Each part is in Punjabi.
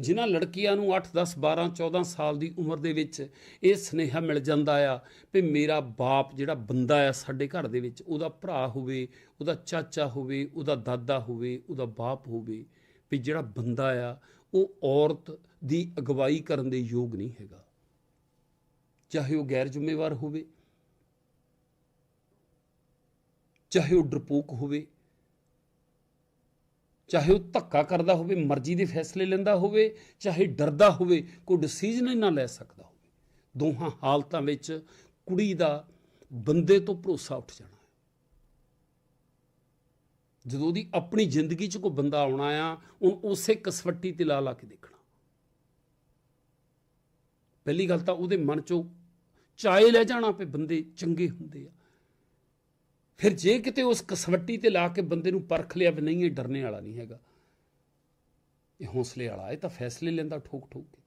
ਜਿਨ੍ਹਾਂ ਲੜਕੀਆਂ ਨੂੰ 8 10 12 14 ਸਾਲ ਦੀ ਉਮਰ ਦੇ ਵਿੱਚ ਇਹ ਸਨੇਹਾ ਮਿਲ ਜਾਂਦਾ ਆ ਵੀ ਮੇਰਾ ਬਾਪ ਜਿਹੜਾ ਬੰਦਾ ਆ ਸਾਡੇ ਘਰ ਦੇ ਵਿੱਚ, ਉਹਦਾ ਭਰਾ ਹੋਵੇ, ਉਹਦਾ ਚਾਚਾ ਹੋਵੇ, ਉਹਦਾ ਦਾਦਾ ਹੋਵੇ, ਉਹਦਾ ਬਾਪ ਹੋਵੇ, ਵੀ ਜਿਹੜਾ ਬੰਦਾ ਆ, ਉਹ ਔਰਤ ਦੀ ਅਗਵਾਈ ਕਰਨ ਦੇ ਯੋਗ ਨਹੀਂ ਹੈਗਾ। ਚਾਹੇ ਉਹ ਗੈਰ ਜ਼ਿੰਮੇਵਾਰ ਹੋਵੇ, ਚਾਹੇ ਉਹ ਡਰਪੋਕ ਹੋਵੇ ਚਾਹੇ ਉਹ ਧੱਕਾ ਕਰਦਾ ਹੋਵੇ, ਮਰਜ਼ੀ ਦੇ ਫੈਸਲੇ ਲੈਂਦਾ ਹੋਵੇ, ਚਾਹੇ ਡਰਦਾ ਹੋਵੇ, ਕੋਈ ਡਿਸੀਜਨ ਹੀ ਨਾ ਲੈ ਸਕਦਾ ਹੋਵੇ। ਦੋਹਾਂ ਹਾਲਤਾਂ ਵਿੱਚ ਕੁੜੀ ਦਾ ਬੰਦੇ ਤੋਂ ਭਰੋਸਾ ਉੱਠ ਜਾਣਾ ਜਦੋਂ ਉਹਦੀ ਆਪਣੀ ਜ਼ਿੰਦਗੀ 'ਚ ਕੋਈ ਬੰਦਾ ਆਉਣਾ ਆ ਉਹ ਉਸੇ ਕਸਵੱਟੀ ਤੇ ਲਾ ਲਾ ਕੇ ਦੇਖਣਾ। ਪਹਿਲੀ ਗੱਲ ਤਾਂ ਉਹਦੇ ਮਨ 'ਚੋਂ ਚਾਏ ਲੈ ਜਾਣਾ ਪਏ ਬੰਦੇ ਚੰਗੇ ਹੁੰਦੇ ਆ। ਫਿਰ ਜੇ ਕਿਤੇ ਉਸ ਕਸਵੱਟੀ ਤੇ ਲਾ ਕੇ ਬੰਦੇ ਨੂੰ ਪਰਖ ਲਿਆ ਵੀ ਨਹੀਂ, ਇਹ ਡਰਨੇ ਵਾਲਾ ਨਹੀਂ ਹੈਗਾ। ਇਹ ਹੌਸਲੇ ਵਾਲਾ, ਇਹ ਤਾਂ ਫੈਸਲੇ ਲੈਂਦਾ ਠੋਕ ਠੋਕ ਕੇ।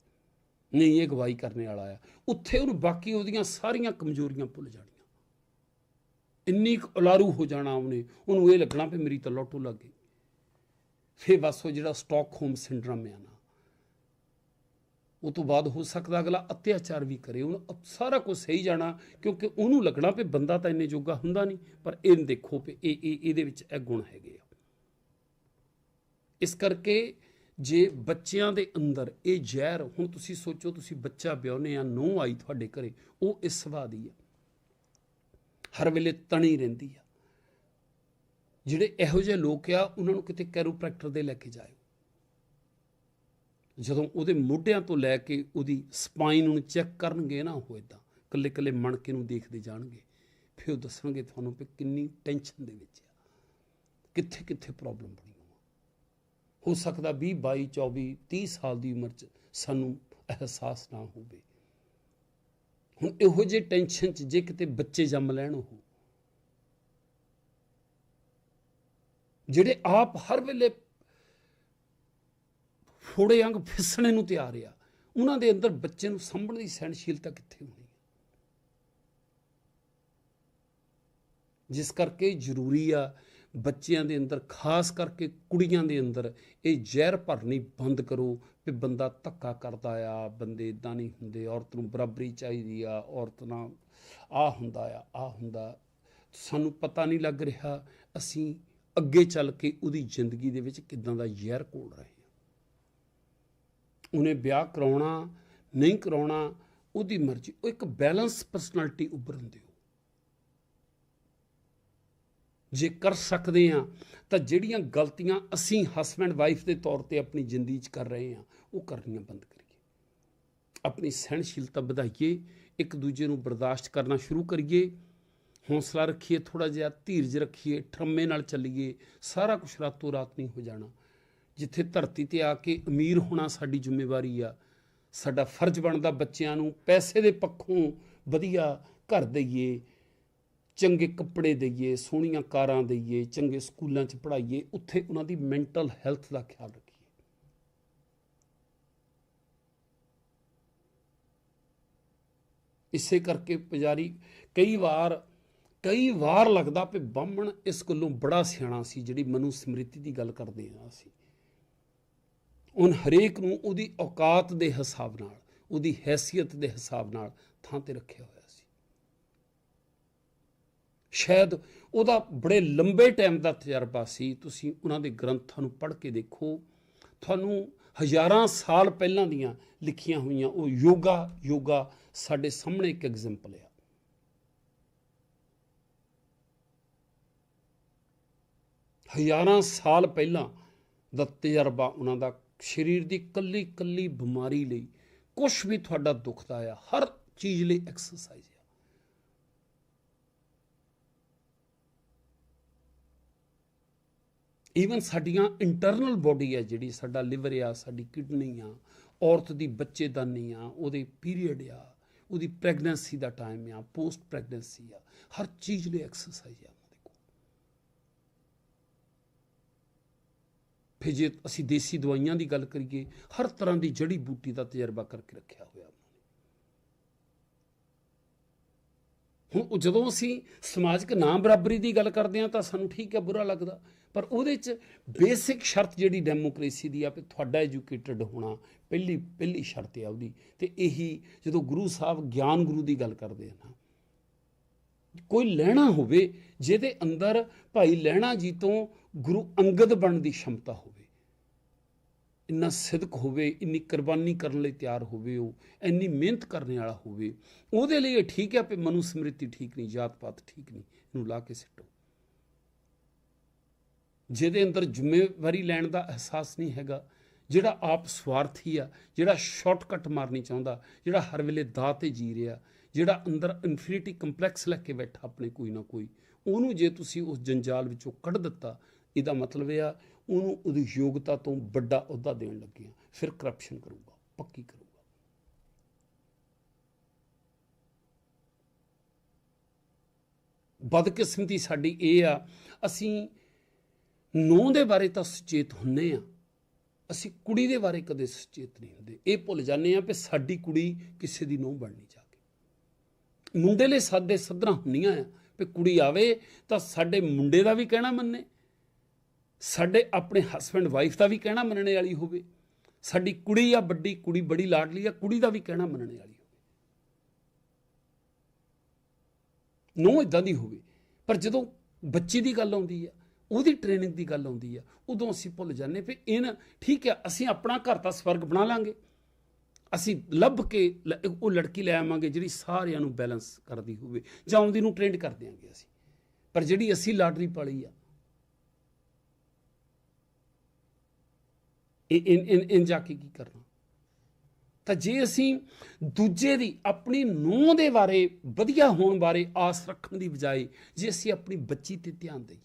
ਨਹੀਂ, ਇਹ ਗਵਾਹੀ ਕਰਨੇ ਵਾਲਾ ਆ। ਉੱਥੇ ਉਹਨੂੰ ਬਾਕੀ ਉਹਦੀਆਂ ਸਾਰੀਆਂ ਕਮਜ਼ੋਰੀਆਂ ਭੁੱਲ ਜਾਣੀਆਂ। ਇੰਨੀ ਕੁ ਉਲਾਰੂ ਹੋ ਜਾਣਾ ਉਹਨੇ। ਉਹਨੂੰ ਇਹ ਲੱਗਣਾ ਵੀ ਮੇਰੀ ਤਾਂ ਲੋਟੋ ਲੱਗ ਗਈ। ਫੇ ਬਸ ਉਹ ਜਿਹੜਾ ਸਟਾਕਹੋਮ ਸਿੰਡਰਮ ਆ ਨਾ ਉਹ ਤੋਂ ਬਾਅਦ ਹੋ ਸਕਦਾ ਅਗਲਾ ਅਤਿਆਚਾਰ ਵੀ ਕਰੇ। ਉਹਨੂੰ ਸਾਰਾ ਕੁਝ ਸਹੀ ਜਾਣਾ, ਕਿਉਂਕਿ ਉਹਨੂੰ ਲੱਗਣਾ ਵੀ ਬੰਦਾ ਤਾਂ ਇੰਨੇ ਜੋਗਾ ਹੁੰਦਾ ਨਹੀਂ, ਪਰ ਇਹ ਦੇਖੋ ਵੀ ਇਹ ਇਹ, ਇਹਦੇ ਵਿੱਚ ਇਹ ਗੁਣ ਹੈਗੇ ਆ। ਇਸ ਕਰਕੇ ਜੇ ਬੱਚਿਆਂ ਦੇ ਅੰਦਰ ਇਹ ਜ਼ਹਿਰ, ਹੁਣ ਤੁਸੀਂ ਸੋਚੋ ਤੁਸੀਂ ਬੱਚਾ ਵਿਆਹੁਨੇ ਆ ਨੋ ਆਈ ਤੁਹਾਡੇ ਘਰੇ, ਉਹ ਇਸ ਸੁਭਾਅ ਦੀ ਆ। ਹਰ ਵੇਲੇ ਤਣੀ ਰਹਿੰਦੀ ਆ। ਜਿਹੜੇ ਇਹੋ ਜਿਹੇ ਲੋਕ ਆ, ਉਹਨਾਂ ਨੂੰ ਕਿਤੇ ਕੈਰੋਪ੍ਰੈਕਟਰ ਦੇ ਲੈ ਕੇ ਜਾਇਓ। ਜਦੋਂ ਉਹਦੇ ਮੋਢਿਆਂ ਤੋਂ ਲੈ ਕੇ ਉਹਦੀ ਸਪਾਈਨ ਨੂੰ ਚੈੱਕ ਕਰਨਗੇ ਨਾ ਉਹ ਇਦਾਂ ਕੱਲੇ ਕੱਲੇ ਮਣਕੇ ਨੂੰ ਦੇਖਦੇ ਜਾਣਗੇ, ਫਿਰ ਉਹ ਦੱਸਣਗੇ ਤੁਹਾਨੂੰ ਕਿ ਕਿੰਨੀ ਟੈਨਸ਼ਨ ਦੇ ਵਿੱਚ ਆ। ਕਿੱਥੇ ਕਿੱਥੇ ਪ੍ਰੋਬਲਮ ਬਣੀ ਹੋ ਸਕਦਾ 20 22 24 30 ਸਾਲ ਦੀ ਉਮਰ 'ਚ ਸਾਨੂੰ ਅਹਿਸਾਸ ਨਾ ਹੋਵੇ। ਹੁਣ ਇਹੋ ਜਿਹੇ ਟੈਨਸ਼ਨ 'ਚ ਜੇ ਕਿਤੇ ਬੱਚੇ ਜੰਮ ਲੈਣ ਉਹ। ਜਿਹੜੇ ਆਪ ਹਰ ਵੇਲੇ ਫੋੜੇ ਅੰਗ ਫਿਸਣੇ ਨੂੰ ਤਿਆਰ ਆ। ਉਹਨਾਂ ਦੇ ਅੰਦਰ ਬੱਚੇ ਨੂੰ ਸੰਭਣ ਦੀ ਸਹਿਣਸ਼ੀਲਤਾ ਕਿੱਥੇ ਹੋਣੀ ਹੈ ਜਿਸ ਕਰਕੇ ਜ਼ਰੂਰੀ ਆ, ਬੱਚਿਆਂ ਦੇ ਅੰਦਰ, ਖਾਸ ਕਰਕੇ ਕੁੜੀਆਂ ਦੇ ਅੰਦਰ, ਇਹ ਜ਼ਹਿਰ ਭਰਨੀ ਬੰਦ ਕਰੋ ਵੀ ਬੰਦਾ ਧੱਕਾ ਕਰਦਾ ਆ, ਬੰਦੇ ਇਦਾਂ ਨਹੀਂ ਹੁੰਦੇ, ਔਰਤ ਨੂੰ ਬਰਾਬਰੀ ਚਾਹੀਦੀ ਆ, ਔਰਤ ਨਾਲ ਆ ਹੁੰਦਾ ਆ ਆ ਹੁੰਦਾ। ਸਾਨੂੰ ਪਤਾ ਨਹੀਂ ਲੱਗ ਰਿਹਾ ਅਸੀਂ ਅੱਗੇ ਚੱਲ ਕੇ ਉਹਦੀ ਜ਼ਿੰਦਗੀ ਦੇ ਵਿੱਚ ਕਿਦਾਂ ਦਾ ਜ਼ਹਿਰ ਘੋਲ ਰਹੇ ਉਹਨੇ ਵਿਆਹ ਕਰਾਉਣਾ, ਨਹੀਂ ਕਰਾਉਣਾ, ਉਹਦੀ ਮਰਜ਼ੀ, ਉਹ ਇੱਕ ਬੈਲੈਂਸ ਪਰਸਨੈਲਿਟੀ ਉੱਭਰਨ ਦਿਓ ਜੇ ਕਰ ਸਕਦੇ ਆ ਤਾਂ ਜਿਹੜੀਆਂ ਗਲਤੀਆਂ ਅਸੀਂ ਹਸਬੰਡ ਵਾਈਫ ਦੇ ਤੌਰ ਤੇ ਆਪਣੀ ਜ਼ਿੰਦਗੀ 'ਚ ਕਰ ਰਹੇ ਆ ਉਹ ਕਰਨੀਆਂ ਬੰਦ ਕਰੀਏ। ਆਪਣੀ ਸਹਿਣਸ਼ੀਲਤਾ ਵਧਾਈਏ, ਇੱਕ ਦੂਜੇ ਨੂੰ ਬਰਦਾਸ਼ਤ ਕਰਨਾ ਸ਼ੁਰੂ ਕਰੀਏ, ਹੌਸਲਾ ਰੱਖੀਏ ਥੋੜਾ ਜਿਹਾ ਧੀਰਜ ਰੱਖੀਏ, ਠਰਮੇ ਨਾਲ ਚੱਲੀਏ, ਸਾਰਾ ਕੁਝ ਰਾਤੋਂ ਰਾਤ ਨਹੀਂ ਹੋ ਜਾਣਾ। ਜਿੱਥੇ ਧਰਤੀ ਤੇ ਆ ਕੇ ਅਮੀਰ ਹੋਣਾ ਸਾਡੀ ਜ਼ਿੰਮੇਵਾਰੀ ਆ। ਸਾਡਾ ਫਰਜ਼ ਬਣਦਾ ਬੱਚਿਆਂ ਨੂੰ ਪੈਸੇ ਦੇ ਪੱਖੋਂ ਵਧੀਆ ਘਰ ਦਈਏ, ਚੰਗੇ ਕੱਪੜੇ ਦਈਏ, ਸੋਹਣੀਆਂ ਕਾਰਾਂ ਦਈਏ, ਚੰਗੇ ਸਕੂਲਾਂ 'ਚ ਪੜ੍ਹਾਈਏ, ਉੱਥੇ ਉਹਨਾਂ ਦੀ ਮੈਂਟਲ ਹੈਲਥ ਦਾ ਖਿਆਲ ਰੱਖੀਏ। ਇਸੇ ਕਰਕੇ ਪੁਜਾਰੀ, ਕਈ ਵਾਰ ਕਈ ਵਾਰ ਲੱਗਦਾ ਕਿ ਬਾਹਮਣ ਇਸ ਗੱਲੋਂ ਬੜਾ ਸਿਆਣਾ ਸੀ ਜਿਹੜੀ ਮਨੂ ਸਮ੍ਰਿਤੀ ਦੀ ਗੱਲ ਕਰਦੇ ਆ ਅਸੀਂ। ਉਹਨ ਹਰੇਕ ਨੂੰ ਉਹਦੀ ਔਕਾਤ ਦੇ ਹਿਸਾਬ ਨਾਲ, ਉਹਦੀ ਹੈਸੀਅਤ ਦੇ ਹਿਸਾਬ ਨਾਲ ਥਾਂ ਤੇ ਰੱਖਿਆ ਹੋਇਆ ਸੀ। ਸ਼ਾਇਦ ਉਹਦਾ ਬੜੇ ਲੰਬੇ ਟਾਈਮ ਦਾ ਤਜਰਬਾ ਸੀ। ਤੁਸੀਂ ਉਹਨਾਂ ਦੇ ਗ੍ਰੰਥਾਂ ਨੂੰ ਪੜ੍ਹ ਕੇ ਦੇਖੋ। ਤੁਹਾਨੂੰ ਹਜ਼ਾਰਾਂ ਸਾਲ ਪਹਿਲਾਂ ਦੀਆਂ ਲਿਖੀਆਂ ਹੋਈਆਂ ਉਹ ਯੋਗਾ ਯੋਗਾ ਸਾਡੇ ਸਾਹਮਣੇ ਇੱਕ ਐਗਜ਼ਾਮਪਲ ਆ। ਹਜ਼ਾਰਾਂ ਸਾਲ ਪਹਿਲਾਂ ਦਾ ਤਜਰਬਾ ਉਹਨਾਂ ਦਾ ਸਰੀਰ ਦੀ ਕੱਲੀ ਕੱਲੀ ਬਿਮਾਰੀ ਲਈ ਕੁਝ ਵੀ ਤੁਹਾਡਾ ਦੁਖਦਾ ਆ, ਹਰ ਚੀਜ਼ ਲਈ ਐਕਸਰਸਾਈਜ਼ ਆ। ਈਵਨ ਸਾਡੀਆਂ ਇੰਟਰਨਲ ਬੋਡੀ ਆ ਜਿਹੜੀ ਸਾਡਾ ਲਿਵਰ ਆ, ਸਾਡੀ ਕਿਡਨੀ ਆ, ਔਰਤ ਦੀ ਬੱਚੇਦਾਨੀ ਆ, ਉਹਦੇ ਪੀਰੀਅਡ ਆ, ਉਹਦੀ ਪ੍ਰੈਗਨੈਂਸੀ ਦਾ ਟਾਈਮ ਆ ਪੋਸਟ ਪ੍ਰੈਗਨੈਂਸੀ ਆ, ਹਰ ਚੀਜ਼ ਲਈ ਐਕਸਰਸਾਈਜ਼ ਆ। ਫਿਰ ਜੇ ਅਸੀਂ ਦੇਸੀ ਦਵਾਈਆਂ ਦੀ ਗੱਲ ਕਰੀਏ, ਹਰ ਤਰ੍ਹਾਂ ਦੀ ਜੜੀ ਬੂਟੀ ਦਾ ਤਜਰਬਾ ਕਰਕੇ ਰੱਖਿਆ ਹੋਇਆ ਉਹਨਾਂ ਨੇ। ਹੁਣ ਜਦੋਂ ਅਸੀਂ ਸਮਾਜਿਕ ਨਾ ਬਰਾਬਰੀ ਦੀ ਗੱਲ ਕਰਦੇ ਹਾਂ ਤਾਂ ਸਾਨੂੰ ਠੀਕ ਹੈ, ਬੁਰਾ ਲੱਗਦਾ। ਪਰ ਉਹਦੇ 'ਚ ਬੇਸਿਕ ਸ਼ਰਤ ਜਿਹੜੀ ਡੈਮੋਕ੍ਰੇਸੀ ਦੀ ਆ, ਵੀ ਤੁਹਾਡਾ ਐਜੂਕੇਟਡ ਹੋਣਾ ਪਹਿਲੀ ਪਹਿਲੀ ਸ਼ਰਤ ਹੈ ਉਹਦੀ। ਤੇ ਇਹੀ ਜਦੋਂ ਗੁਰੂ ਸਾਹਿਬ ਗਿਆਨ ਗੁਰੂ ਦੀ ਗੱਲ ਕਰਦੇ ਆ ਨਾ, ਕੋਈ ਲੈਣਾ ਹੋਵੇ, ਜਿਹਦੇ ਅੰਦਰ ਭਾਈ ਲੈਣਾ ਜੀ ਤੋਂ ਗੁਰੂ ਅੰਗਦ ਬਣਨ ਦੀ ਸ਼ਮਤਾ ਹੋਵੇ। ਇੰਨਾ ਸਿਦਕ ਹੋਵੇ, ਇੰਨੀ ਕੁਰਬਾਨੀ ਕਰਨ ਲਈ ਤਿਆਰ ਹੋਵੇ ਉਹ, ਇੰਨੀ ਮਿਹਨਤ ਕਰਨ ਵਾਲਾ ਹੋਵੇ, ਉਹਦੇ ਲਈ ਇਹ ਠੀਕ ਹੈ ਕਿ ਮਨੂ ਸਮ੍ਰਿਤੀ ਠੀਕ ਨਹੀਂ, ਜਾਤ ਪਾਤ ਠੀਕ ਨਹੀਂ, ਇਹਨੂੰ ਲਾ ਕੇ ਸਿੱਟੋ। ਜਿਹਦੇ ਅੰਦਰ ਜ਼ਿੰਮੇਵਾਰੀ ਲੈਣ ਦਾ ਅਹਿਸਾਸ ਨਹੀਂ ਹੈਗਾ, ਜਿਹੜਾ ਆਪ ਸਵਾਰਥੀ ਆ, ਜਿਹੜਾ ਸ਼ਾਰਟਕਟ ਮਾਰਨੀ ਚਾਹੁੰਦਾ, ਜਿਹੜਾ ਹਰ ਵੇਲੇ ਦਾ ਤੇ ਜੀ ਰਿਹਾ, ਜਿਹੜਾ ਅੰਦਰ ਇਨਫੀਨਿਟੀ ਕੰਪਲੈਕਸ ਲੈ ਕੇ ਬੈਠਾ ਆਪਣੇ ਕੋਈ ਨਾ ਕੋਈ, ਉਹਨੂੰ ਜੇ ਤੁਸੀਂ ਉਸ ਜੰਜਾਲ ਵਿੱਚੋਂ ਕੱਢ ਦਿੱਤਾ, ਇਹਦਾ ਮਤਲਬ ਇਹ ਆ ਉਹਨੂੰ ਉਹਦੀ ਯੋਗਤਾ ਤੋਂ ਵੱਡਾ ਅਹੁਦਾ ਦੇਣ ਲੱਗੇ ਆ ਫਿਰ ਕਰਪਸ਼ਨ ਕਰੂਗਾ, ਪੱਕੀ ਕਰੂਗਾ। ਬਦਕਿਸਮਤੀ ਸਾਡੀ ਇਹ ਆ, ਅਸੀਂ ਨੌ ਦੇ ਬਾਰੇ ਤਾਂ ਸੁਚੇਤ ਹੁੰਨੇ ਆ। ਅਸੀਂ ਕੁੜੀ ਦੇ ਬਾਰੇ ਕਦੇ ਸੁਚੇਤ ਨਹੀਂ ਹੁੰਦੇ। ਇਹ ਭੁੱਲ ਜਾਂਦੇ ਆ ਕਿ ਸਾਡੀ ਕੁੜੀ ਕਿਸੇ ਦੀ ਨੂੰਹ ਬਣਨੀ ਜਾ ਕੇ। ਮੁੰਡੇ ਲਈ ਸਾਦੇ ਸਦਰਾਂ ਹੁੰਨੀਆਂ ਆ ਕਿ ਕੁੜੀ ਆਵੇ ਤਾਂ ਸਾਡੇ ਮੁੰਡੇ ਦਾ ਵੀ ਕਹਿਣਾ ਮੰਨੇ। ਸਾਡੇ ਆਪਣੇ ਹਸਬੰਡ ਵਾਈਫ ਦਾ ਵੀ ਕਹਿਣਾ ਮੰਨਣੇ ਵਾਲੀ ਹੋਵੇ। ਸਾਡੀ ਕੁੜੀ ਆ ਵੱਡੀ, ਕੁੜੀ ਬੜੀ ਲਾਡਲੀ ਆ, ਕੁੜੀ ਦਾ ਵੀ ਕਹਿਣਾ ਮੰਨਣੇ ਵਾਲੀ ਹੋਵੇ। ਨੋ ਇਦਾਂ ਦੀ ਹੋਵੇ, ਪਰ ਜਦੋਂ ਬੱਚੀ ਦੀ ਗੱਲ ਆਉਂਦੀ ਆ, ਉਹਦੀ ਟ੍ਰੇਨਿੰਗ ਦੀ ਗੱਲ ਆਉਂਦੀ ਆ, ਉਦੋਂ ਅਸੀਂ ਭੁੱਲ ਜਾਂਦੇ ਵੀ ਇਹਨਾਂ ਠੀਕ ਹੈ ਅਸੀਂ ਆਪਣਾ ਘਰ ਤਾਂ ਸਵਰਗ ਬਣਾ ਲਾਂਗੇ। ਅਸੀਂ ਲੱਭ ਕੇ ਲ- ਉਹ ਲੜਕੀ ਲੈ ਆਵਾਂਗੇ ਜਿਹੜੀ ਸਾਰਿਆਂ ਨੂੰ ਬੈਲੈਂਸ ਕਰਦੀ ਹੋਵੇ, ਜਾਂ ਉਹਦੀ ਨੂੰ ਟ੍ਰੇਨਡ ਕਰ ਦਿਆਂਗੇ ਅਸੀਂ। ਪਰ ਜਿਹੜੀ ਅਸੀਂ ਲਾਟਰੀ ਪਾਲੀ ਆ ਇਨ ਇਨ ਇਨ ਜਾ ਕੇ ਕੀ ਕਰਨਾ? ਤਾਂ ਜੇ ਅਸੀਂ ਦੂਜੇ ਦੀ ਆਪਣੀ ਨੂੰਹ ਦੇ ਬਾਰੇ, ਵਧੀਆ ਹੋਣ ਬਾਰੇ ਆਸ ਰੱਖਣ ਦੀ ਬਜਾਏ ਜੇ ਅਸੀਂ ਆਪਣੀ ਬੱਚੀ ਤੇ ਧਿਆਨ ਦਈਏ,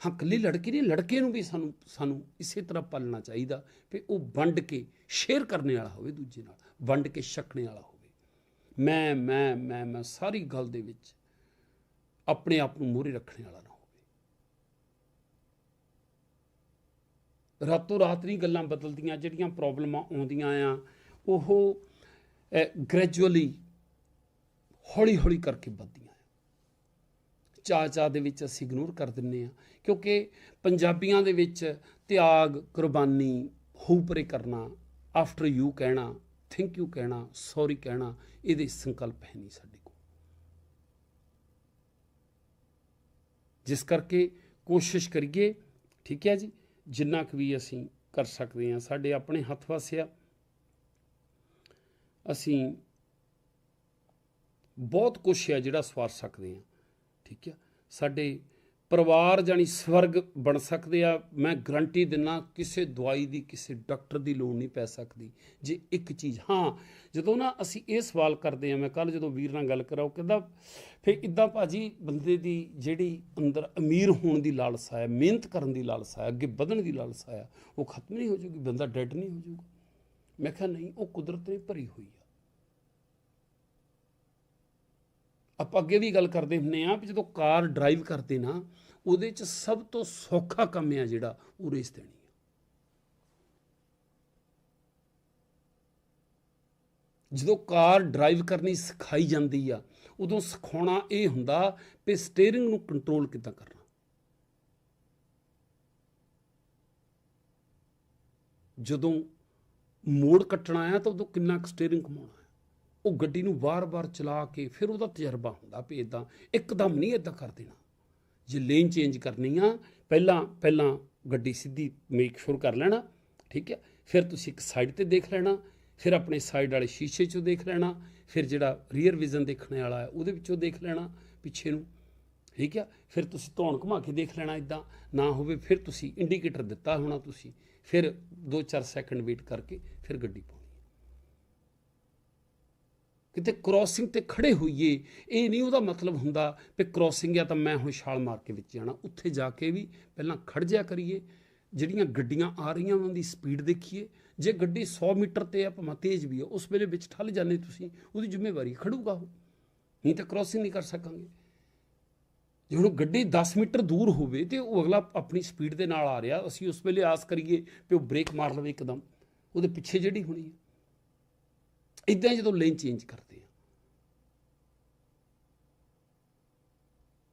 ਹਾਂ ਕੱਲੀ ਲੜਕੀ ਨਹੀਂ, ਲੜਕੇ ਨੂੰ ਵੀ ਸਾਨੂੰ ਸਾਨੂੰ ਇਸੇ ਤਰ੍ਹਾਂ ਪਾਲਣਾ ਚਾਹੀਦਾ ਵੀ ਉਹ ਵੰਡ ਕੇ ਸ਼ੇਅਰ ਕਰਨੇ ਵਾਲਾ ਹੋਵੇ ਦੂਜੇ ਨਾਲ, ਵੰਡ ਕੇ ਛਕਣੇ ਵਾਲਾ ਹੋਵੇ। ਮੈਂ ਮੈਂ ਮੈਂ ਮੈਂ ਸਾਰੀ ਗੱਲ ਦੇ ਵਿੱਚ ਆਪਣੇ ਆਪ ਨੂੰ ਮੂਹਰੇ ਰੱਖਣੇ ਵਾਲਾ ਨਾ ਹੋਵੇ ਰਾਤੋਂ ਰਾਤ ਨਹੀਂ ਗੱਲਾਂ ਬਦਲਦੀਆਂ, ਜਿਹੜੀਆਂ ਪ੍ਰੋਬਲਮਾਂ ਆਉਂਦੀਆਂ ਆ, ਉਹ ਗ੍ਰੈਜੂਅਲੀ ਹੌਲੀ ਹੌਲੀ ਕਰਕੇ ਵੱਧਦੀਆਂ ਆ। ਚਾਅ ਚਾਅ ਦੇ ਵਿੱਚ ਅਸੀਂ ਇਗਨੋਰ ਕਰ ਦਿੰਨੇ ਆ, ਕਿਉਂਕਿ ਪੰਜਾਬੀਆਂ ਦੇ ਵਿੱਚ ਤਿਆਗ, ਕੁਰਬਾਨੀ ਹੂ ਪਰੇ ਕਰਨਾ ਆਫਟਰ ਯੂ ਕਹਿਣਾ ਥੈਂਕ ਯੂ ਕਹਿਣਾ ਸੌਰੀ ਕਹਿਣਾ, ਇਹਦੇ ਸੰਕਲਪ ਹੈ ਨਹੀਂ ਸਾਡੇ ਕੋਲ। ਜਿਸ ਕਰਕੇ ਕੋਸ਼ਿਸ਼ ਕਰੀਏ, ਠੀਕ ਹੈ ਜੀ? ਜਿੰਨਾ ਕੁ ਵੀ ਅਸੀਂ ਕਰ ਸਕਦੇ ਹਾਂ, ਸਾਡੇ ਆਪਣੇ ਹੱਥ ਵਸਿਆ। ਅਸੀਂ ਬਹੁਤ ਕੁਛ ਹੈ ਜਿਹੜਾ ਸਵਾਰ ਸਕਦੇ ਹਾਂ, ਠੀਕ ਹੈ? ਸਾਡੇ ਪਰਿਵਾਰ ਜਾਨੀ ਸਵਰਗ ਬਣ ਸਕਦੇ ਆ, ਮੈਂ ਗਰੰਟੀ ਦਿੰਨਾ ਕਿਸੇ ਦਵਾਈ ਦੀ, ਕਿਸੇ ਡਾਕਟਰ ਦੀ ਲੋੜ ਨਹੀਂ ਪੈ ਸਕਦੀ। ਜੇ ਇੱਕ ਚੀਜ਼, ਹਾਂ, ਜਦੋਂ ਨਾ ਅਸੀਂ ਇਹ ਸਵਾਲ ਕਰਦੇ ਆ, ਮੈਂ ਕੱਲ ਜਦੋਂ ਵੀਰ ਨਾਲ ਗੱਲ ਕਰਾਂ, ਉਹ ਕਹਿੰਦਾ ਫੇ ਇਦਾਂ ਭਾਜੀ, ਬੰਦੇ ਦੀ ਜਿਹੜੀ ਅੰਦਰ ਅਮੀਰ ਹੋਣ ਦੀ ਲਾਲਸਾ ਹੈ, ਮਿਹਨਤ ਕਰਨ ਦੀ ਲਾਲਸਾ ਹੈ, ਅੱਗੇ ਵਧਣ ਦੀ ਲਾਲਸਾ ਹੈ, ਉਹ ਖਤਮ ਨਹੀਂ ਹੋ ਜੂਗੀ ਬੰਦਾ ਡੈਡ ਨਹੀਂ ਹੋ ਜੂਗਾ ਮੈਂ ਕਿਹਾ, ਨਹੀਂ, ਉਹ ਕੁਦਰਤ ਨੇ ਭਰੀ ਹੋਈ ਆ। ਆਪਾਂ ਅੱਗੇ ਵੀ ਗੱਲ ਕਰਦੇ ਹੁੰਨੇ ਆ ਵੀ ਜਦੋਂ ਕਾਰ ਡਰਾਈਵ ਕਰਦੇ ਨਾ, ਉਹਦੇ ਚ ਸਭ ਤੋਂ ਸੌਖਾ ਕੰਮ ਆ ਜਿਹੜਾ, ਉਹ ਰੇਸ ਦੇਣੀ ਆ। ਜਦੋਂ ਕਾਰ ਡਰਾਈਵ ਕਰਨੀ ਸਿਖਾਈ ਜਾਂਦੀ ਆ, ਉਦੋਂ ਸਿਖਾਉਣਾ ਇਹ ਹੁੰਦਾ ਵੀ ਸਟੀਅਰਿੰਗ ਨੂੰ ਕੰਟਰੋਲ ਕਿੱਦਾਂ ਕਰਨਾ। ਜਦੋਂ ਮੋੜ ਕੱਟਣਾ ਆ, ਤਾਂ ਉਦੋਂ ਕਿੰਨਾ ਕੁ ਸਟੀਅਰਿੰਗ ਘੁਮਾਉਣਾ ਉਹ ਗੱਡੀ ਨੂੰ ਵਾਰ-ਵਾਰ ਚਲਾ ਕੇ ਫਿਰ ਉਹਦਾ ਤਜਰਬਾ ਹੁੰਦਾ ਵੀ ਇਦਾਂ ਇੱਕਦਮ ਨਹੀਂ ਇਦਾਂ ਕਰ ਦੇਣਾ। ਜੇ ਲੇਨ ਚੇਂਜ ਕਰਨੀ ਆ, ਪਹਿਲਾਂ ਪਹਿਲਾਂ ਗੱਡੀ ਸਿੱਧੀ ਮੇਕ ਸ਼ੁਰ ਕਰ ਲੈਣਾ, ਠੀਕ ਹੈ? ਫਿਰ ਤੁਸੀਂ ਇੱਕ ਸਾਈਡ ਤੇ ਦੇਖ ਲੈਣਾ, ਫਿਰ ਆਪਣੇ ਸਾਈਡ ਵਾਲੇ ਸ਼ੀਸ਼ੇ 'ਚੋਂ ਦੇਖ ਲੈਣਾ, ਫਿਰ ਜਿਹੜਾ ਰੀਅਰ ਵਿਜ਼ਨ ਦੇਖਣ ਵਾਲਾ ਹੈ ਉਹਦੇ ਵਿੱਚੋਂ ਦੇਖ ਲੈਣਾ, ਪਿੱਛੇ ਨੂੰ, ਠੀਕ ਹੈ? ਫਿਰ ਤੁਸੀਂ ਧੌਣ ਘੁਮਾ ਕੇ ਦੇਖ ਲੈਣਾ ਇਦਾਂ ਨਾ ਹੋਵੇ ਫਿਰ ਤੁਸੀਂ ਇੰਡੀਕੇਟਰ ਦਿੱਤਾ ਹੋਣਾ ਤੁਸੀਂ, ਫਿਰ 2-4 ਸੈਕਿੰਡ ਵੇਟ ਕਰਕੇ ਫਿਰ ਗੱਡੀ ਪਾਉਣੀ ਕਿਤੇ ਕ੍ਰਾਸਿੰਗ ਤੇ ਖੜੇ ਹੋਈਏ, ਇਹ ਨਹੀਂ ਉਹਦਾ ਮਤਲਬ ਹੁੰਦਾ ਕਿ ਕ੍ਰਾਸਿੰਗ ਆ ਤਾਂ ਮੈਂ ਹੁਣ ਛਾਲ ਮਾਰ ਕੇ ਵਿੱਚ ਜਾਣਾ। ਉੱਥੇ ਜਾ ਕੇ ਵੀ ਪਹਿਲਾਂ ਖੜ ਜਾ ਕਰੀਏ, ਜਿਹੜੀਆਂ ਗੱਡੀਆਂ ਆ ਰਹੀਆਂ ਉਹਨਾਂ ਦੀ ਸਪੀਡ ਦੇਖੀਏ। ਜੇ ਗੱਡੀ 100 ਮੀਟਰ ਤੇ ਆ, ਭਾਵੇਂ ਤੇਜ਼ ਵੀ ਆ, ਉਸ ਵੇਲੇ ਵਿੱਚ ਠੱਲ ਜਾਂਦੇ ਤੁਸੀਂ, ਉਹਦੀ ਜ਼ਿੰਮੇਵਾਰੀ ਖੜੂਗਾ ਉਹ। ਨਹੀਂ ਤਾਂ ਕ੍ਰਾਸਿੰਗ ਨਹੀਂ ਕਰ ਸਕਾਂਗੇ। ਜੇ ਹੁਣ ਗੱਡੀ 10 ਮੀਟਰ ਦੂਰ ਹੋਵੇ ਤੇ ਉਹ ਅਗਲਾ ਆਪਣੀ ਸਪੀਡ ਦੇ ਨਾਲ ਆ ਰਿਹਾ, ਅਸੀਂ ਉਸ ਵੇਲੇ ਆਸ ਕਰੀਏ ਕਿ ਉਹ ਬ੍ਰੇਕ ਮਾਰ ਲਵੇ ਇੱਕਦਮ। ਉਹਦੇ ਪਿੱਛੇ ਜਿਹੜੀ ਹੋਣੀ ਹੈ ਇਦਾਂ ਜਦੋਂ ਲੇਨ ਚੇਂਜ ਕਰਦੇ ਆ।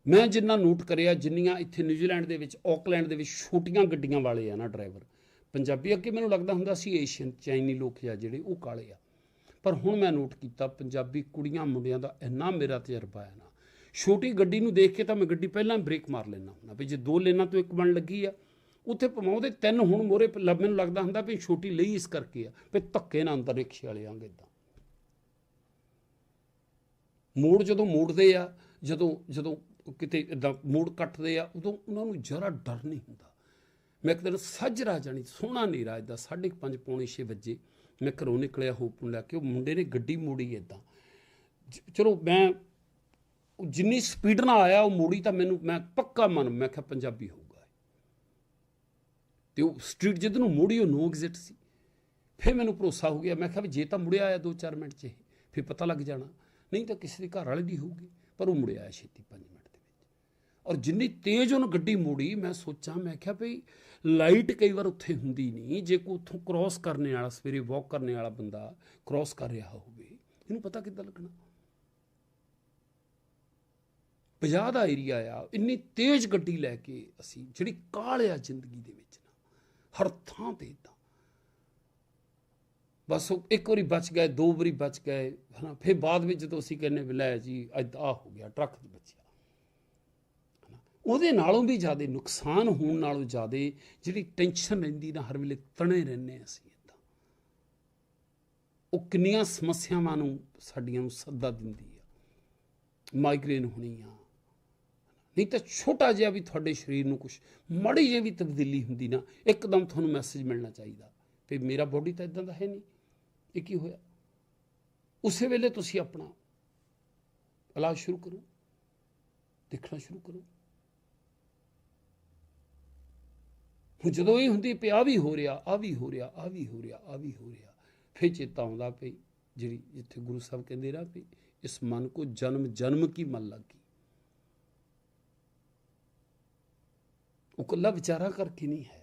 ਮੈਂ ਜਿੰਨਾ ਨੋਟ ਕਰਿਆ, ਜਿੰਨੀਆਂ ਇੱਥੇ ਨਿਊਜ਼ੀਲੈਂਡ ਦੇ ਵਿੱਚ ਆਕਲੈਂਡ ਦੇ ਵਿੱਚ ਛੋਟੀਆਂ ਗੱਡੀਆਂ ਵਾਲੇ ਆ ਨਾ ਡਰਾਈਵਰ ਪੰਜਾਬੀ ਅੱਗੇ ਮੈਨੂੰ ਲੱਗਦਾ ਹੁੰਦਾ ਸੀ ਏਸ਼ੀਅਨ ਚਾਈਨੀ ਲੋਕ ਆ ਜਿਹੜੇ, ਉਹ ਕਾਲੇ ਆ। ਪਰ ਹੁਣ ਮੈਂ ਨੋਟ ਕੀਤਾ, ਪੰਜਾਬੀ ਕੁੜੀਆਂ ਮੁੰਡਿਆਂ ਦਾ ਇੰਨਾ ਮੇਰਾ ਤਜਰਬਾ ਹੈ ਨਾ। ਛੋਟੀ ਗੱਡੀ ਨੂੰ ਦੇਖ ਕੇ ਤਾਂ ਮੈਂ ਗੱਡੀ ਪਹਿਲਾਂ ਬ੍ਰੇਕ ਮਾਰ ਲੈਣਾ ਹੁੰਦਾ, ਵੀ ਜੇ ਦੋ ਲੇਨਾਂ ਤੋਂ ਇੱਕ ਬਣ ਲੱਗੀ ਆ, ਉੱਥੇ ਪਮਾਉਂਦੇ ਤਿੰਨ ਹੁਣ ਮੋਰੇ ਮੈਨੂੰ ਲੱਗਦਾ ਹੁੰਦਾ ਵੀ ਛੋਟੀ ਲਈ ਇਸ ਕਰਕੇ ਆ, ਵੀ ਧੱਕੇ ਨਾਲ ਅੰਦਰ ਰਿਕਸ਼ੇ ਵਾਲੇ ਆਂਗੇ ਇਦਾਂ ਮੋੜ ਜਦੋਂ ਮੋੜਦੇ ਆ ਜਦੋਂ ਜਦੋਂ ਕਿਤੇ ਇਦਾਂ ਮੋੜ ਕੱਟਦੇ ਆ ਉਦੋਂ ਉਹਨਾਂ ਨੂੰ ਜਰਾ ਡਰ ਨਹੀਂ ਹੁੰਦਾ। ਮੈਂ ਇੱਕ ਦਿਨ ਸੱਜ ਰਾ ਜਾਣੀ ਸੋਹਣਾ ਨੀਰਾ ਇਦਾਂ 5:30 ਪੌਣੇ 6 ਵਜੇ ਮੈਂ ਘਰੋਂ ਨਿਕਲਿਆ ਹੋਪ ਨੂੰ ਲੈ ਕੇ ਉਹ ਮੁੰਡੇ ਨੇ ਗੱਡੀ ਮੋੜੀ ਇਦਾਂ ਚਲੋ ਮੈਂ ਜਿੰਨੀ ਸਪੀਡ ਨਾਲ ਆਇਆ ਉਹ ਮੋੜੀ ਤਾਂ ਮੈਨੂੰ ਮੈਂ ਪੱਕਾ ਮਨ ਮੈਂ ਕਿਹਾ ਪੰਜਾਬੀ ਹੋਊਗਾ ਤੇ ਉਹ ਸਟਰੀਟ ਜਿੱਦ ਨੂੰ ਮੋੜੀ ਉਹ ਨੋ ਐਗਜ਼ਿਟ ਸੀ। ਫਿਰ ਮੈਨੂੰ ਭਰੋਸਾ ਹੋ ਗਿਆ ਮੈਂ ਕਿਹਾ ਵੀ ਜੇ ਤਾਂ ਮੁੜਿਆ ਆਇਆ 2-4 ਮਿੰਟ 'ਚ ਇਹ, ਫਿਰ ਪਤਾ ਲੱਗ ਜਾਣਾ। ਨਹੀਂ ਤਾਂ ਕਿਸੇ ਦੇ ਘਰ ਵਾਲੇ ਦੀ ਹੋਊਗੀ, ਪਰ ਉਹ ਮੁੜਿਆ ਛੇਤੀ 5 ਮਿੰਟ ਦੇ ਵਿੱਚ। ਔਰ ਜਿੰਨੀ ਤੇਜ਼ ਉਹਨੂੰ ਗੱਡੀ ਮੋੜੀ, ਮੈਂ ਸੋਚਾਂ, ਮੈਂ ਕਿਹਾ ਭਈ ਲਾਈਟ ਕਈ ਵਾਰ ਉੱਥੇ ਹੁੰਦੀ ਨਹੀਂ, ਜੇ ਕੋਈ ਉੱਥੋਂ ਕ੍ਰਾਸ ਕਰਨੇ ਵਾਲਾ, ਸਵੇਰੇ ਵਾਕ ਕਰਨੇ ਵਾਲਾ ਬੰਦਾ ਕ੍ਰਾਸ ਕਰ ਰਿਹਾ ਹੋਵੇ, ਇਹਨੂੰ ਪਤਾ ਕਿੱਦਾਂ ਲੱਗਣਾ? 50 ਦਾ ਏਰੀਆ ਆ, ਇੰਨੀ ਤੇਜ਼ ਗੱਡੀ ਲੈ ਕੇ ਅਸੀਂ, ਜਿਹੜੀ ਕਾਲ ਆ ਜ਼ਿੰਦਗੀ ਦੇ ਵਿੱਚ ਨਾ, ਹਰ ਥਾਂ ਤੇ ਇਦਾਂ ਬਸ ਉਹ ਇੱਕ ਵਾਰੀ ਬਚ ਗਏ, ਦੋ ਵਾਰੀ ਬਚ ਗਏ, ਹਨਾ। ਫਿਰ ਬਾਅਦ ਵਿੱਚ ਜਦੋਂ ਅਸੀਂ ਕਹਿੰਨੇ ਵੀ ਲੈ ਜੀ, ਅੱਜ ਆ ਹੋ ਗਿਆ, ਟਰੱਕ ਚ ਬਚਿਆ। ਹਨਾ। ਉਹਦੇ ਨਾਲੋਂ ਵੀ ਜ਼ਿਆਦਾ ਨੁਕਸਾਨ ਹੋਣ ਨਾਲੋਂ ਜ਼ਿਆਦਾ ਜਿਹੜੀ ਟੈਨਸ਼ਨ ਰਹਿੰਦੀ ਨਾ, ਹਰ ਵੇਲੇ ਤਣੇ ਰਹਿੰਦੇ ਹਾਂ ਅਸੀਂ ਇਦਾਂ। ਉਹ ਕਿੰਨੀਆਂ ਸਮੱਸਿਆਵਾਂ ਨੂੰ ਸਾਡੀਆਂ ਨੂੰ ਸੱਦਾ ਦਿੰਦੀ ਆ। ਮਾਈਗ੍ਰੇਨ ਹੋਣੀ ਆ। ਨਹੀਂ ਤਾਂ ਛੋਟਾ ਜਿਹਾ ਵੀ ਤੁਹਾਡੇ ਸਰੀਰ ਨੂੰ ਕੁਝ ਮਾੜੀ ਜਿਹੀ ਵੀ ਤਬਦੀਲੀ ਹੁੰਦੀ ਨਾ, ਇੱਕਦਮ ਤੁਹਾਨੂੰ ਮੈਸੇਜ ਮਿਲਣਾ ਚਾਹੀਦਾ। ਵੀ ਮੇਰਾ ਬੋਡੀ ਤਾਂ ਇਦਾਂ ਦਾ ਹੈ ਨਹੀਂ। ਇਹ ਕੀ ਹੋਇਆ? ਉਸੇ ਵੇਲੇ ਤੁਸੀਂ ਆਪਣਾ ਇਲਾਜ ਸ਼ੁਰੂ ਕਰੋ, ਦੇਖਣਾ ਸ਼ੁਰੂ ਕਰੋ। ਹੁਣ ਜਦੋਂ ਇਹ ਹੁੰਦੀ ਪਿਆ ਆ ਵੀ ਹੋ ਰਿਹਾ ਆ ਵੀ ਹੋ ਰਿਹਾ ਆ ਵੀ ਹੋ ਰਿਹਾ ਆ ਵੀ ਹੋ ਰਿਹਾ, ਫਿਰ ਚੇਤਾ ਆਉਂਦਾ ਪਈ ਜਿਹੜੀ ਜਿੱਥੇ ਗੁਰੂ ਸਾਹਿਬ ਕਹਿੰਦੇ ਰਾ ਵੀ ਇਸ ਮਨ ਕੋ ਜਨਮ ਜਨਮ ਕੀ ਮਨ ਲੱਗੀ। ਉਹ ਕੱਲਾ ਵਿਚਾਰਾ ਕਰਕੇ ਨਹੀਂ ਹੈ।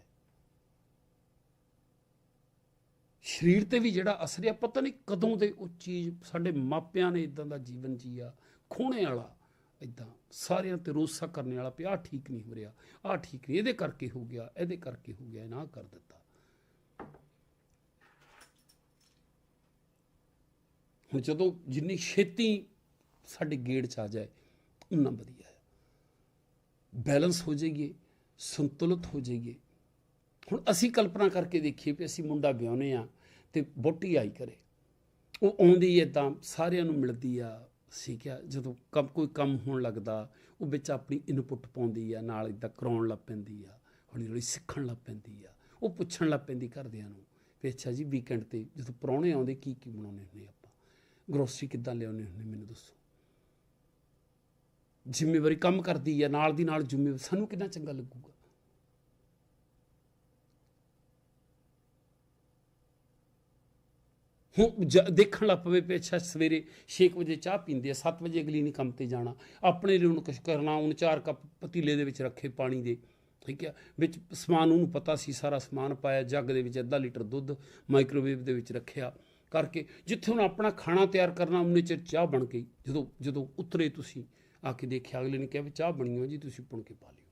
ਸਰੀਰ ਤੇ ਵੀ ਜਿਹੜਾ ਅਸਰ ਆ, ਪਤਾ ਨਹੀਂ ਕਦੋਂ ਦੇ ਉਹ ਚੀਜ਼ ਸਾਡੇ ਮਾਪਿਆਂ ਨੇ ਇਦਾਂ ਦਾ ਜੀਵਨ ਜੀਆ, ਖੋਣੇ ਵਾਲਾ ਇਦਾਂ, ਸਾਰਿਆਂ ਤੇ ਰੋਸਾ ਕਰਨ ਵਾਲਾ ਪਿਆ ਠੀਕ ਨਹੀਂ ਹੋ ਰਿਹਾ ਆ ਠੀਕ ਨਹੀਂ, ਇਹਦੇ ਕਰਕੇ ਹੋ ਗਿਆ, ਇਹਦੇ ਕਰਕੇ ਹੋ ਗਿਆ ਨਾ ਕਰ ਦਿੱਤਾ। ਹੁਣ ਜਦੋਂ ਜਿੰਨੀ ਛੇਤੀ ਸਾਡੇ ਗੇੜ ਚ ਆ ਜਾਏ, ਉਨਾ ਵਧੀਆ ਹੈ ਬੈਲੈਂਸ ਹੋ ਜਾਈਏ, ਸੰਤੁਲਿਤ ਹੋ ਜਾਈਏ। ਹੁਣ ਅਸੀਂ ਕਲਪਨਾ ਕਰਕੇ ਦੇਖੀਏ ਵੀ ਅਸੀਂ ਮੁੰਡਾ ਵਿਆਹੁਨੇ ਆ ਤੇ ਬੋਟੀ ਆਈ ਕਰੇ। ਉਹ ਆਉਂਦੀ ਹੈ ਤਾਂ ਸਾਰਿਆਂ ਨੂੰ ਮਿਲਦੀ ਆ ਸਿੱਖਿਆ। ਜਦੋਂ ਕੰਮ ਕੋਈ ਕੰਮ ਹੋਣ ਲੱਗਦਾ, ਉਹ ਵਿੱਚ ਆਪਣੀ ਇਨਪੁਟ ਪਾਉਂਦੀ ਆ, ਨਾਲ ਇਦਾਂ ਕਰਾਉਣ ਲੱਗ ਪੈਂਦੀ ਆ ਹੌਲੀ ਹੌਲੀ ਸਿੱਖਣ ਲੱਗ ਪੈਂਦੀ ਆ। ਉਹ ਪੁੱਛਣ ਲੱਗ ਪੈਂਦੀ ਘਰਦਿਆਂ ਨੂੰ ਵੀ ਅੱਛਾ ਜੀ ਵੀਕਐਂਡ ਤੇ ਜਦੋਂ ਪਰੌਣੇ ਆਉਂਦੇ ਕੀ ਕੀ ਬਣਾਉਣੇ ਹੁੰਦੇ ਆਪਾਂ? ਗਰੋਸਰੀ ਕਿੱਦਾਂ ਲਿਆਉਣੇ ਹੁੰਦੇ, ਮੈਨੂੰ ਦੱਸੋ। ਜ਼ਿੰਮੇਵਾਰੀ ਕੰਮ ਕਰਦੀ ਆ, ਨਾਲ ਦੀ ਨਾਲ ਜ਼ਿੰਮੇਵਾਰੀ ਸਾਨੂੰ ਕਿੰਨਾ ਚੰਗਾ ਲੱਗੂਗਾ? ਹੁਣ ਦੇਖਣ ਲੱਗ ਪਵੇ ਵੀ ਅੱਛਾ ਸਵੇਰੇ 6 ਵਜੇ ਚਾਹ ਪੀਂਦੇ ਆ 7 ਵਜੇ ਅਗਲੀ ਨਹੀਂ ਕੰਮ ਤੇ ਜਾਣਾ। ਆਪਣੇ ਲਈ ਉਹਨੂੰ ਕੁਝ ਕਰਨਾ, ਉਹਨ ਚਾਰ ਕੱਪ ਪਤੀਲੇ ਦੇ ਵਿੱਚ ਰੱਖੇ ਪਾਣੀ ਦੇ, ਠੀਕ ਹੈ ਵਿੱਚ ਸਮਾਨ ਉਹਨੂੰ ਪਤਾ ਸੀ, ਸਾਰਾ ਸਮਾਨ ਪਾਇਆ, ਜੱਗ ਦੇ ਵਿੱਚ ਅੱਧਾ ਲੀਟਰ ਦੁੱਧ ਮਾਈਕ੍ਰੋਵੇਵ ਦੇ ਵਿੱਚ ਰੱਖਿਆ ਕਰਕੇ, ਜਿੱਥੇ ਹੁਣ ਆਪਣਾ ਖਾਣਾ ਤਿਆਰ ਕਰਨਾ, ਉਹਨੇ ਚਿਰ ਚਾਹ ਬਣ ਗਈ। ਜਦੋਂ ਜਦੋਂ ਉਤਰੇ ਤੁਸੀਂ, ਆ ਕੇ ਦੇਖਿਆ, ਅਗਲੇ ਨੇ ਕਿਹਾ ਵੀ ਚਾਹ ਬਣੀ ਹੋ ਜੀ, ਤੁਸੀਂ ਪੁਣ ਕੇ ਪਾ ਲਿਓ।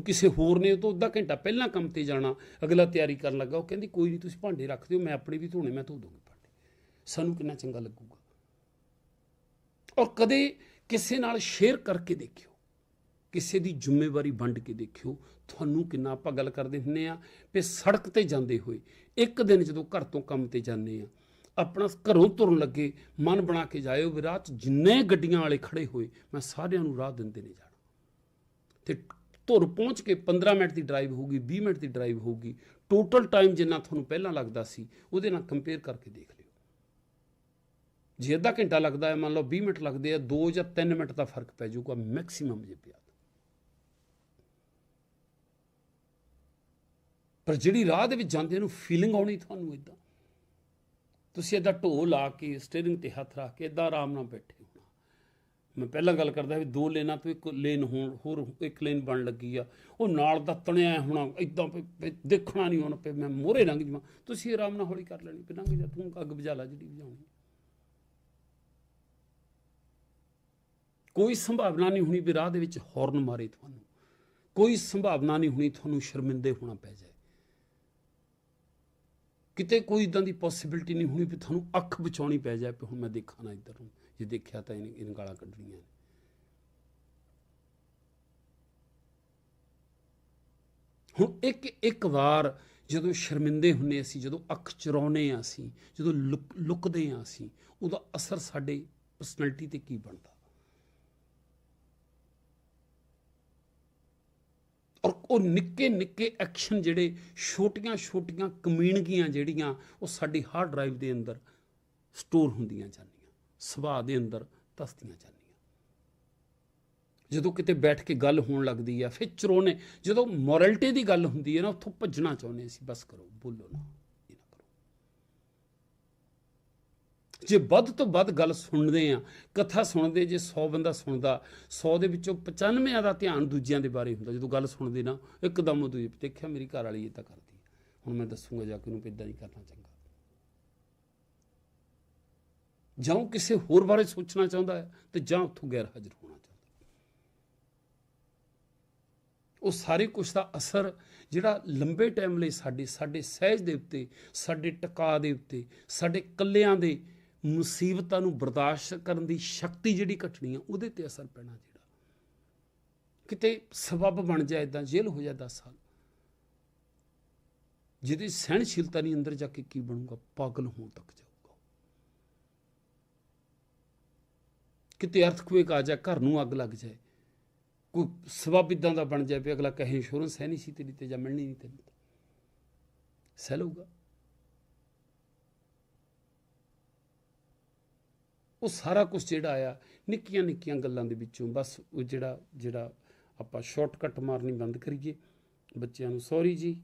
ਕਿਸੇ ਹੋਰ ਨੇ ਤੋਂ ਅੱਧਾ ਘੰਟਾ ਪਹਿਲਾਂ ਕੰਮ ਤੇ ਜਾਣਾ, ਅਗਲਾ ਤਿਆਰੀ ਕਰਨ ਲੱਗਾ, ਉਹ ਕਹਿੰਦੀ, ਕੋਈ ਨਹੀਂ, ਤੁਸੀਂ ਭਾਂਡੇ ਰੱਖ ਦਿਓ, ਮੈਂ ਆਪਣੇ ਵੀ ਧੋਣੇ, ਮੈਂ ਧੋ ਦੂੰਗੀ ਭਾਂਡੇ। ਸਾਨੂੰ ਕਿੰਨਾ ਚੰਗਾ ਲੱਗੂਗਾ। ਔਰ ਕਦੇ ਕਿਸੇ ਨਾਲ ਸ਼ੇਅਰ ਕਰਕੇ ਦੇਖਿਓ, ਕਿਸੇ ਦੀ ਜ਼ਿੰਮੇਵਾਰੀ ਵੰਡ ਕੇ ਦੇਖਿਓ, ਤੁਹਾਨੂੰ ਕਿੰਨਾ ਆਪਾਂ ਗੱਲ ਕਰਦੇ ਹੁੰਨੇ ਆ ਵੀ ਸੜਕ ਤੇ ਜਾਂਦੇ ਹੋਏ, ਇੱਕ ਦਿਨ ਜਦੋਂ ਘਰ ਤੋਂ ਕੰਮ ਤੇ ਜਾਂਦੇ ਆ, ਆਪਣਾ ਘਰੋਂ ਤੁਰਨ ਲੱਗੇ, ਮਨ ਬਣਾ ਕੇ ਜਾਇਓ ਵੀ ਰਾਹ 'ਚ ਜਿੰਨੇ ਗੱਡੀਆਂ ਵਾਲੇ ਖੜੇ ਹੋਏ, ਮੈਂ ਸਾਰਿਆਂ ਨੂੰ ਰਾਹ ਦਿੰਦੇ ਨੇ ਜਾਣਾ। ਤੇ ਧੁਰ ਪਹੁੰਚ ਕੇ 15 ਮਿੰਟ ਦੀ ਡਰਾਈਵ ਹੋਊਗੀ 20 ਮਿੰਟ ਦੀ ਡਰਾਈਵ ਹੋਊਗੀ ਟੋਟਲ ਟਾਈਮ ਜਿੰਨਾ ਤੁਹਾਨੂੰ ਪਹਿਲਾਂ ਲੱਗਦਾ ਸੀ, ਉਹਦੇ ਨਾਲ ਕੰਪੇਅਰ ਕਰਕੇ ਦੇਖ ਲਿਓ। ਜੇ ਅੱਧਾ ਘੰਟਾ ਲੱਗਦਾ ਹੈ, ਮੰਨ ਲਓ 20 ਮਿੰਟ ਲੱਗਦੇ ਆ 2 ਜਾਂ 3 ਮਿੰਟ ਦਾ ਫ਼ਰਕ ਪੈ ਜਾਊਗਾ ਮੈਕਸਿਮਮ ਜੇ ਪਿਆ ਪਰ ਜਿਹੜੀ ਰਾਹ ਦੇ ਵਿੱਚ ਜਾਂਦੇ ਨੂੰ ਫੀਲਿੰਗ ਆਉਣੀ ਤੁਹਾਨੂੰ ਇਦਾਂ ਤੁਸੀਂ ਇਦਾਂ ਢੋ ਲਾ ਕੇ ਸਟੀਅਰਿੰਗ ਤੇ ਹੱਥ ਰੱਖ ਕੇ ਇਦਾਂ ਆਰਾਮ ਨਾਲ ਬੈਠੇ ਮੈਂ ਪਹਿਲਾਂ ਗੱਲ ਕਰਦਾ ਵੀ ਦੋ ਲੇਨਾਂ ਤੋਂ ਇੱਕ ਲੇਨ ਹੋਣ, ਹੋਰ ਇੱਕ ਲੇਨ ਬਣ ਲੱਗੀ ਆ। ਉਹ ਨਾਲ ਦਾ ਤਣਿਆ ਹੋਣਾ ਇਦਾਂ ਦੇਖਣਾ ਨਹੀਂ ਹੁਣ ਪਏ, ਮੈਂ ਮੋਹਰੇ ਲੰਘ ਜਾਵਾਂ। ਤੁਸੀਂ ਆਰਾਮ ਨਾਲ ਹੌਲੀ ਕਰ ਲੈਣੀ ਪਈ ਲੰਘ ਜਾ, ਤੂੰ ਅੱਗ ਬੁਝਾ ਲਾ ਜਿਹੜੀ ਬੁਝਾਉਣੀ ਕੋਈ ਸੰਭਾਵਨਾ ਨਹੀਂ ਹੋਣੀ ਵੀ ਰਾਹ ਦੇ ਵਿੱਚ ਹੌਰਨ ਮਾਰੇ ਤੁਹਾਨੂੰ। ਕੋਈ ਸੰਭਾਵਨਾ ਨਹੀਂ ਹੋਣੀ ਤੁਹਾਨੂੰ ਸ਼ਰਮਿੰਦੇ ਹੋਣਾ ਪੈ ਜਾਏ। ਕਿਤੇ ਕੋਈ ਇਦਾਂ ਦੀ ਪੋਸਿਬਿਲਿਟੀ ਨਹੀਂ ਹੋਣੀ ਵੀ ਤੁਹਾਨੂੰ ਅੱਖ ਬਚਾਉਣੀ ਪੈ ਜਾਏ ਵੀ ਹੁਣ ਮੈਂ ਦੇਖਾਂ ਨਾ ਇੱਧਰ ਨੂੰ। ਜੇ ਦੇਖਿਆ ਤਾਂ ਇਹਨੇ ਇਹਨ ਗਾਲਾਂ ਕੱਢਣੀਆਂ ਨੇ। ਹੁਣ ਇੱਕ ਇੱਕ ਵਾਰ ਜਦੋਂ ਸ਼ਰਮਿੰਦੇ ਹੁੰਨੇ ਅਸੀਂ, ਜਦੋਂ ਅੱਖ ਚੁਰਾਉਨੇ ਆ ਅਸੀਂ, ਜਦੋਂ ਲੁਕ- ਲੁਕਦੇ ਆ ਅਸੀਂ, ਉਹਦਾ ਅਸਰ ਸਾਡੇ ਪਰਸਨੈਲਿਟੀ ਤੇ ਕੀ ਬਣਦਾ? ਔਰ ਉਹ ਨਿੱਕੇ ਨਿੱਕੇ ਐਕਸ਼ਨ ਜਿਹੜੇ ਛੋਟੀਆਂ ਛੋਟੀਆਂ ਕਮੀਣਗੀਆਂ ਜਿਹੜੀਆਂ, ਉਹ ਸਾਡੀ ਹਾਰਡ ਡਰਾਈਵ ਦੇ ਅੰਦਰ ਸਟੋਰ ਹੁੰਦੀਆਂ ਜਾਂਦੀਆਂ ਸੁਭਾਅ ਦੇ ਅੰਦਰ ਤਸਦੀਆਂ ਜਾਂਦੀਆਂ। ਜਦੋਂ ਕਿਤੇ ਬੈਠ ਕੇ ਗੱਲ ਹੋਣ ਲੱਗਦੀ ਆ, ਫਿਰ ਚਰੋਨੇ ਜਦੋਂ ਮੋਰਲਟੀ ਦੀ ਗੱਲ ਹੁੰਦੀ ਹੈ ਨਾ, ਉੱਥੋਂ ਭੱਜਣਾ ਚਾਹੁੰਦੇ ਅਸੀਂ, ਬਸ ਕਰੋ, ਬੋਲੋ ਨਾ, ਇਹ ਨਾ ਕਰੋ। ਜੇ ਵੱਧ ਤੋਂ ਵੱਧ ਗੱਲ ਸੁਣਦੇ ਆ, ਕਥਾ ਸੁਣਦੇ, ਜੇ 100 ਬੰਦਾ ਸੁਣਦਾ 100 ਦੇ ਵਿੱਚੋਂ 95 ਦਾ ਧਿਆਨ ਦੂਜਿਆਂ ਦੇ ਬਾਰੇ ਹੁੰਦਾ, ਜਦੋਂ ਗੱਲ ਸੁਣਦੇ ਨਾ, ਇੱਕਦਮ ਉਹ ਦੂਜੇ, ਦੇਖਿਆ ਮੇਰੀ ਘਰ ਵਾਲੀ ਇਹ ਤਾਂ ਕਰਦੀ ਹੈ। ਹੁਣ ਮੈਂ ਦੱਸੂਗਾ ਜਾ ਕੇ ਉਹਨੂੰ ਇਦਾਂ ਨਹੀਂ ਕਰਨਾ ਚੰਗਾ। ਜਾਂ ਉਹ ਕਿਸੇ ਹੋਰ ਬਾਰੇ ਸੋਚਣਾ ਚਾਹੁੰਦਾ ਹੈ ਤੇ ਜਾਂ ਉੱਥੋਂ ਗੈਰ ਹਾਜ਼ਰ ਹੋਣਾ ਚਾਹੁੰਦਾ ਉਹ ਸਾਰੇ ਕੁਝ ਦਾ ਅਸਰ ਜਿਹੜਾ ਲੰਬੇ ਟਾਈਮ ਲਈ ਸਾਡੇ ਸਾਡੇ ਸਹਿਜ ਦੇ ਉੱਤੇ, ਸਾਡੇ ਟਿਕਾ ਦੇ ਉੱਤੇ, ਸਾਡੇ ਕੱਲਿਆਂ ਦੇ ਮੁਸੀਬਤਾਂ ਨੂੰ ਬਰਦਾਸ਼ਤ ਕਰਨ ਦੀ ਸ਼ਕਤੀ ਜਿਹੜੀ ਘਟਣੀ ਆ, ਉਹਦੇ ਤੇ ਅਸਰ ਪੈਣਾ ਜਿਹੜਾ। ਕਿਤੇ ਸਬਬ ਬਣ ਜਾਏ ਇਦਾਂ ਜੇਲ੍ਹ ਹੋ ਜਾਏ 10 ਸਾਲ, ਜਿਹਦੀ ਸਹਿਣਸ਼ੀਲਤਾ ਨਹੀਂ ਅੰਦਰ ਜਾ ਕੇ ਕੀ ਬਣੂਗਾ, ਪਾਗਲ ਹੋਣ ਤੱਕ ਜਾਊਗਾ ਕਿਤੇ ਅਰਥਕੁਏਕ ਆ ਜਾ ਘਰ ਨੂੰ ਅੱਗ ਲੱਗ ਜਾਏ, ਕੋਈ ਸਬਬ ਇਦਾਂ ਦਾ ਬਣ ਜਾਏ ਵੀ ਅਗਲਾ ਕਹੇ ਇੰਸ਼ੋਰੈਂਸ ਹੈ ਨਹੀਂ ਸੀ ਤੇਰੀ ਤੇ ਜਾਂ ਮਿਲਣੀ ਨਹੀਂ ਤੈਨੂੰ ਸਹਿ ਲਊਗਾ। ਉਹ ਸਾਰਾ ਕੁਝ ਜਿਹੜਾ ਆ ਨਿੱਕੀਆਂ ਨਿੱਕੀਆਂ ਗੱਲਾਂ ਦੇ ਵਿੱਚੋਂ ਬਸ ਉਹ ਜਿਹੜਾ ਜਿਹੜਾ ਆਪਾਂ ਸ਼ਾਰਟਕਟ ਮਾਰਨੀ ਬੰਦ ਕਰੀਏ। ਬੱਚਿਆਂ ਨੂੰ ਸੌਰੀ ਜੀ।